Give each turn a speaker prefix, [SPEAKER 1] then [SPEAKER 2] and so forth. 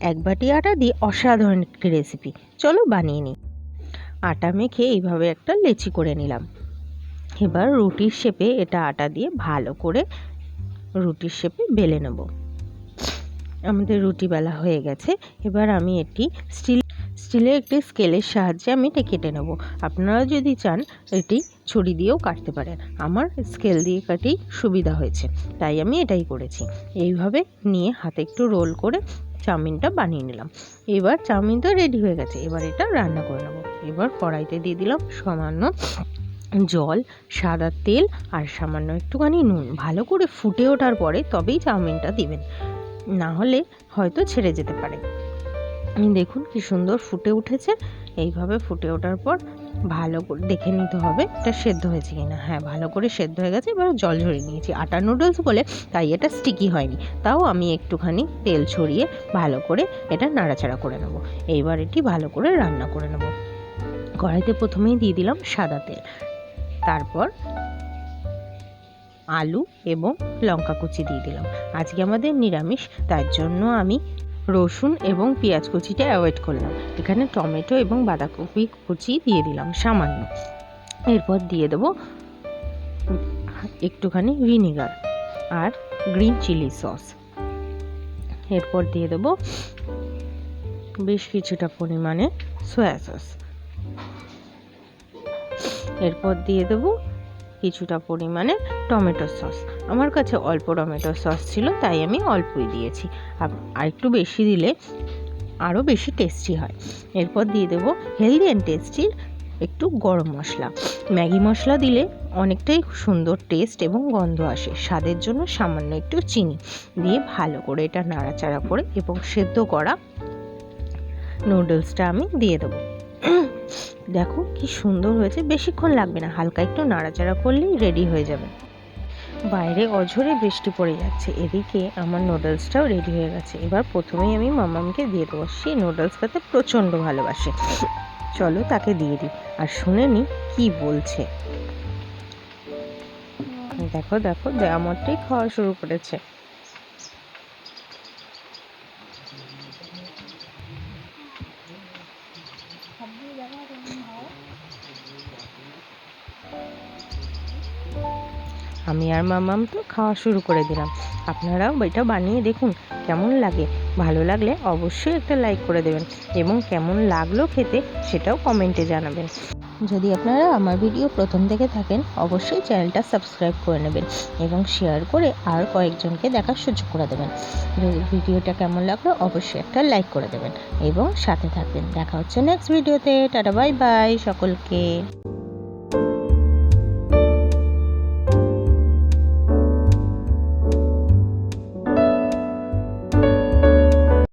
[SPEAKER 1] এক বাটি আটা দিয়ে অসাধারণ একটি রেসিপি চলো বানিয়ে নিই। আটা মেখে এইভাবে একটা লেচি করে নিলাম। এবার রুটির শেপে এটা আটা দিয়ে ভালো করে রুটির শেপে বেলে নেব। আমাদের রুটি বেলা হয়ে গেছে। এবার আমি এটি স্টিল স্টিলের একটি স্কেলের সাহায্যে আমি এটা কেটে নেব। আপনারা যদি চান, এটি ছুরি দিয়েও কাটতে পারেন। আমার স্কেল দিয়ে কাটেই সুবিধা হয়েছে। তাই আমি এটাই করেছি। এইভাবে নিয়ে হাতে একটু রোল করে চাউমিনটা বানিয়ে নিলাম। এবার চাউমিন তো রেডি হয়ে গেছে। এবার এটা রান্না করে নেব। এবার কড়াইতে দিয়ে দিলাম সামান্য জল, সাদা তেল আর সামান্য একটুখানি নুন। ভালো করে ফুটে ওঠার পরে তবেই চাউমিনটা দিবেন। না হলে হয়তো ছেড়ে যেতে পারে। দেখুন কি সুন্দর ফুটে উঠেছে। এইভাবে ফুটে ওঠার পর ভালো করে দেখে নিতে হবে এটা সেদ্ধ হয়েছে কি না হ্যাঁ ভালো করে সেদ্ধ হয়ে গেছে, এবার জল ঝরিয়ে নিয়েছি। আটা নুডলস বলে, তাই এটা স্টিকি হয়নি। তাও আমি একটুখানি তেল ছড়িয়ে ভালো করে এটা নাড়াচাড়া করে নেব। এইবার এটি ভালো করে রান্না করে নেব। কড়াইতে প্রথমেই দিয়ে দিলাম সাদা তেল। তারপর আলু এবং লঙ্কা কুচি দিয়ে দিলাম। আজকে আমাদের নিরামিষ, তার জন্য আমি রসুন এবং পেঁয়াজ কুচিটা অ্যাভয়েড করলাম। এখানে টমেটো এবং বাঁধাকপি কুচি দিয়ে দিলাম সামান্য। এরপর দিয়ে দেবো একটুখানি ভিনিগার আর গ্রিন চিলি সস। এরপর দিয়ে দেবো বেশ কিছুটা পরিমাণে সয়া সস। এরপর দিয়ে দেবো কিছুটা পরিমাণে টমেটো সস। আমার কাছে অল্প টমেটো সস ছিল, তাই আমি অল্পই দিয়েছি। আর একটু বেশি দিলে আরও বেশি টেস্টি হয়। এরপর দিয়ে দেবো হেলদি অ্যান্ড টেস্টির একটু গরম মশলা। ম্যাগি মশলা দিলে অনেকটাই সুন্দর টেস্ট এবং গন্ধ আসে। স্বাদের জন্য সামান্য একটু চিনি দিয়ে ভালো করে এটা নাড়াচাড়া করে এবং সেদ্ধ করা নুডলসটা আমি দিয়ে দেবো। দেখো কি সুন্দর হয়েছে। বেশিক্ষণ লাগবে না, হালকা একটু নাড়াচাড়া করলেই রেডি হয়ে যাবে। বাইরে অঝরে বৃষ্টি পড়ে যাচ্ছে, এদিকে আমার নুডলসটাও রেডি হয়ে গেছে। এবার প্রথমেই আমি মামামকে দিয়ে দেবো, সে নুডলস খেতে প্রচণ্ড ভালোবাসে। চলো তাকে দিয়ে দিই, আর শুনে নি কি বলছে। দেখো দেখো দেওয়া মতটাই খাওয়া শুরু করেছে। আমি আর মামাম তো খাওয়া শুরু করে দিলাম। আপনারাও এটা বানিয়ে দেখুন, কেমন লাগে। ভালো লাগলে অবশ্যই একটা লাইক করে দেবেন এবং কেমন লাগল খেতে সেটাও কমেন্টে জানাবেন। যদি আপনারা আমার ভিডিও প্রথম থেকে থাকেন, অবশ্যই চ্যানেলটা সাবস্ক্রাইব করে নেবেন এবং শেয়ার করে আর কয়েকজনকে দেখার সুযোগ করে দেবেন। ভিডিওটা কেমন লাগল, অবশ্যই একটা লাইক করে দেবেন এবং সাথে থাকবেন। দেখা হচ্ছে নেক্সট ভিডিওতে টাটা বাই বাই সকলকে।